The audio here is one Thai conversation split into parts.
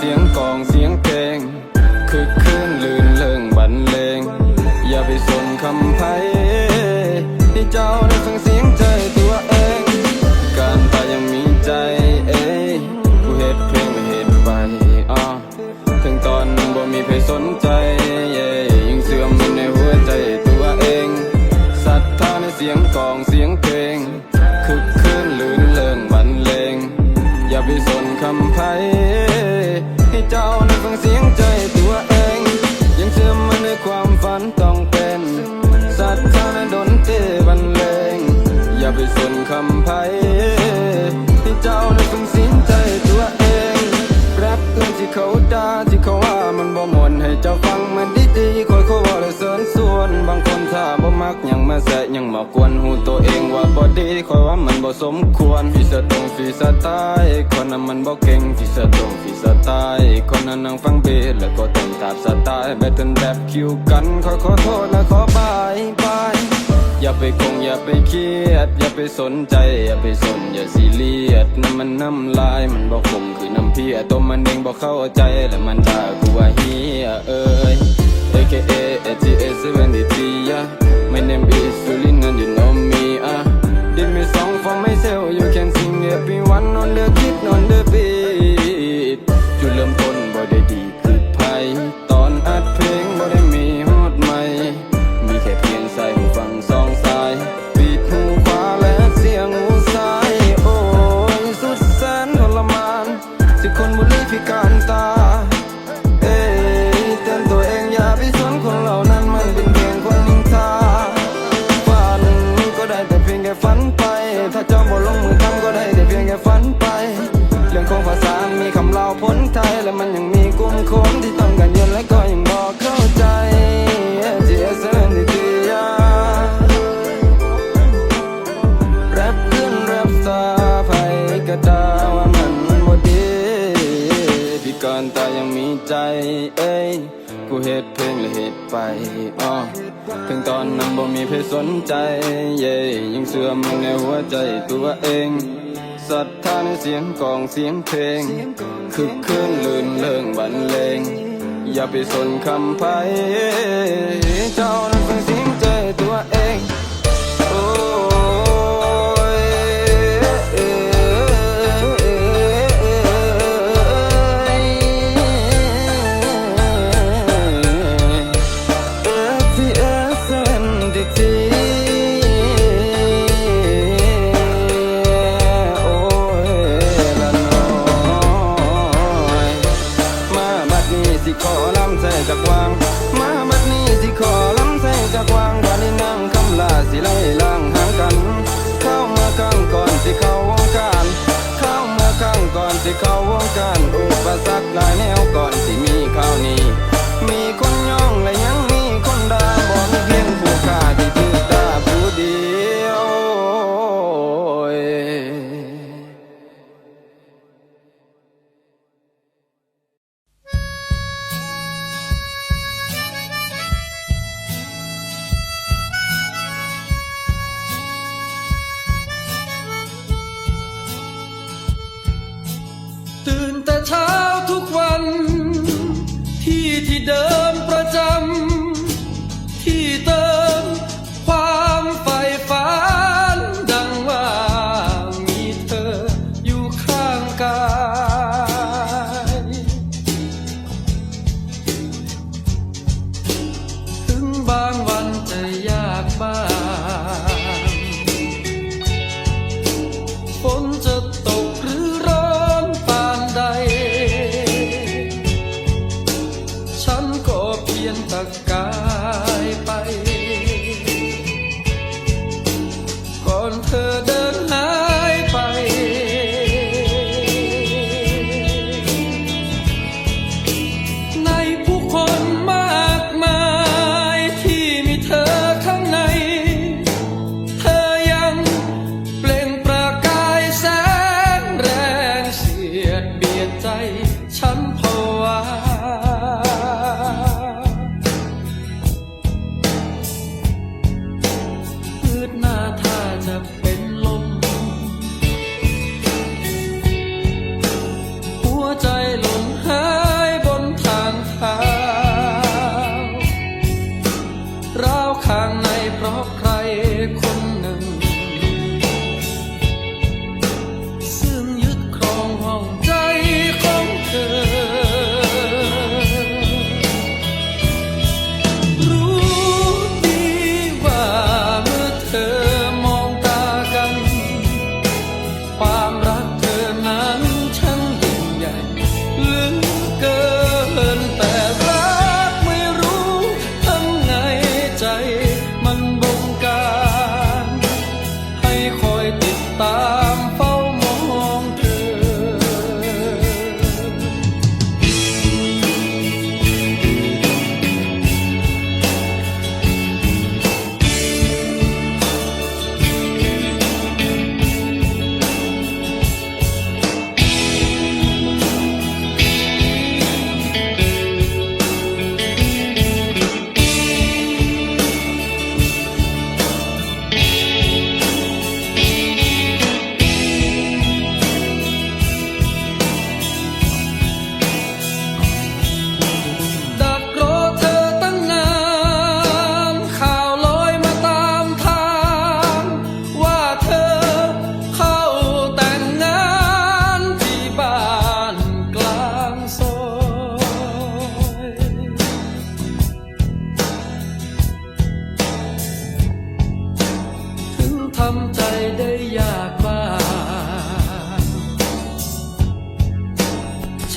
成功 ยังมาแสะยังมากวนหูตัวเองว่าบ่ดีคอยว่ามันบ่สมควรฟีสะตรงฟีสะตายคนนั้นมันบ่เก่งฟีสะตรงฟีสะตายคนนั้นนั่งฟังเบสแล้วก็เต้นตามสไตล์แบตเทิลแรปคิวกันขอขอโทษและขอบายบายอย่าไปคงอย่าไปเครียด อย่าไปสนใจ อย่าไปสนอย่าซีเรียสน้ำมันน้ำลายมันบอกคมคือน้ำเพียตัวมันเองบอกเข้าใจและมันด่ากูว่าเฮียเอ้ย AKA ATA 73 yeah My name is Sulin and you know me ah. Did me song for myself you can sing everyone on the kid on the ใจเอ้ยกูเฮ็ดเพลงและเฮ็ดไปอ้อถึงตอนนั้นบ่มีเพศสนใจ เย่ยังเสื่อมในหัวใจตัวเองศรัทธาในเสียงกลองเสียงเพลงคึกคืนลื่นเริงบรรเลง อย่าไปสนคำไพ่เจ้านั้นฟังเสียงใจตัวเอง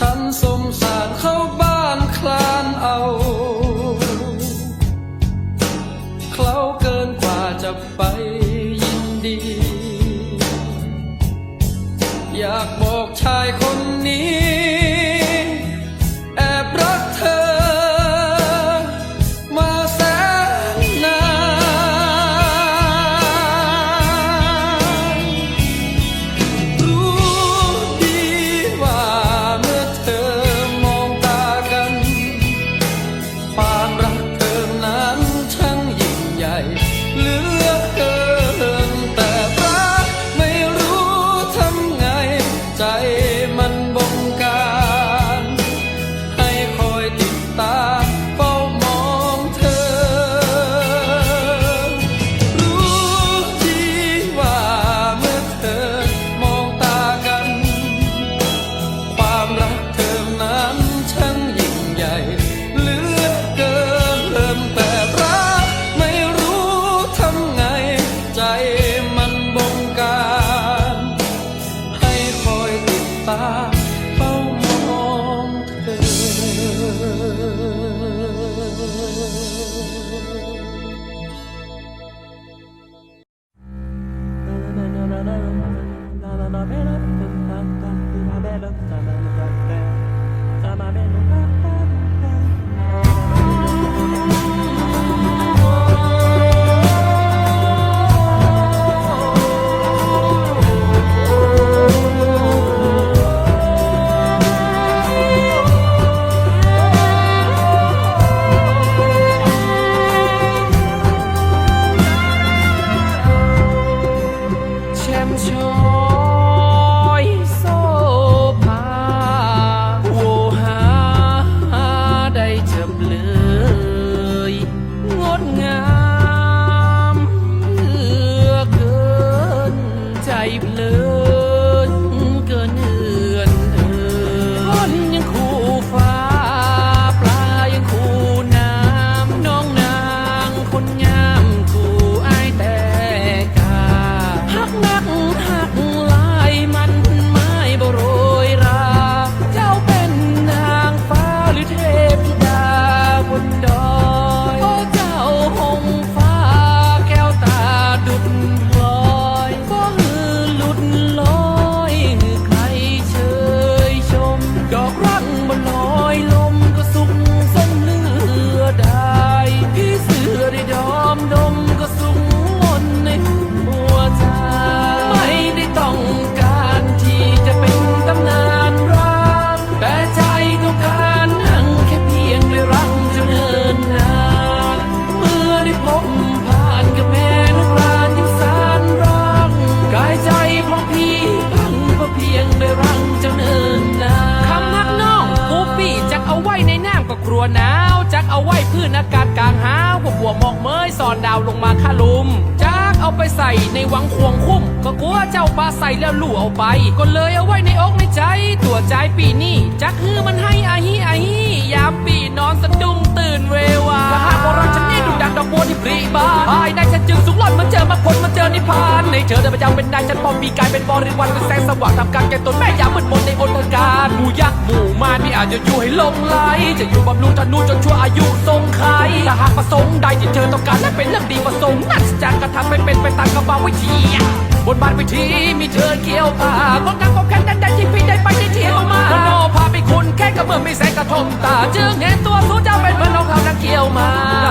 ฉันสมสา นอากาศกลางหาวพวกบัวหมอกเมยสอนดาวลงมาคาลุมจักเอาไปใส่ในหวังควงคุ้ม ก็กลัวเจ้าปลาใส่แล้วลู่เอาไป ก็เลยเอาไว้ในอกในใจ ตัวใจปีนี่จักฮือมันให้อาฮีอาฮี ยามปีนอนสะดุ้งตื่นเววาถ้าหากว่ารักฉันนี่ดุดังดอกบัวที่ปรีบานภายในฉันจึงสูงหล่อนมาเจอมาคนมาเจอนิพพานในเธอเดินประจำเป็นนายฉันปอมปีกายเป็นบริวารเป็นแสงสว่างทำการแก่ตนแม่ยามมืดมนในอนตการหมู่ยักษ์หมู่มารไม่อาจจะอยู่ให้ลงไหลจะอยู่บำรุงธนูจนชั่วอายุทรงไขถ้าหากประสงค์ใดที่เธอต้องการและเป็นเรื่องดีประสงค์นั่นจะกระทำให้เป็นไปตามกระบาวิธีบนบานไปทีมีเธอเกี่ยว มื่อไม่แสงกระทมตา จึงเห็นตัวสูเจ้าเป็นเหมือนน้องเขานักเกี่ยวมา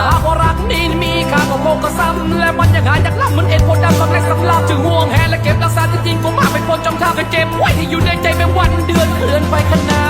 หากว่ารักนี้มีค่าก็คงก็ซ้ำและมันยังหายจากลำเหมือนเอ็นโพดำสำเร็จสำลับจึงห่วงแหนและเก็บรักษาจริงๆผมมาเป็นคนจำท่าก็เจ็บไว้ที่อยู่ในใจเป็นวันเดือนเคลื่อนไปขนาด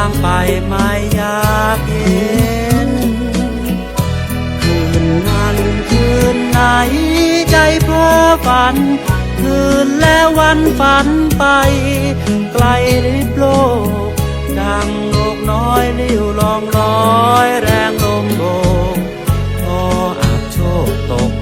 างไปไม่อยากเห็น คืนนั้นคืนไหนใจเพ้อฝัน คืนแล้ววันฝันไป ไกลลิบโลก ดังนกน้อยลิ้วลองลอยแรงลมโบกพออาจโชคตก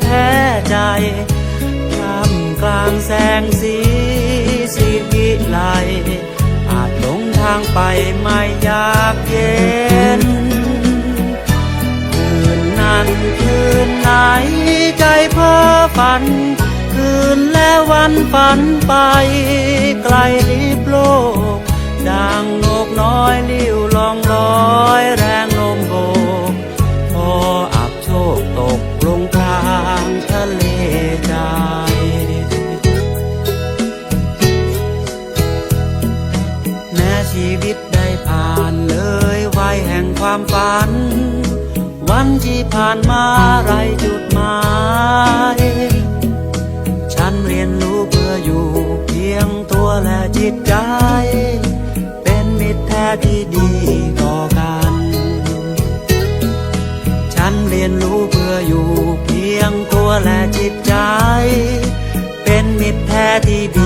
แพ้ใจท่ามกลางแสงสีสีวิไลอาจหลงทางไปไม่อยากเย็น คืนนั้นคืนไหนใจเพ้อฝัน คืนและวันฝันไป ต่อกัน ฉันเรียนรู้เพื่ออยู่เพียงตัวและจิตใจ เป็นมิตรแท้ที่ดี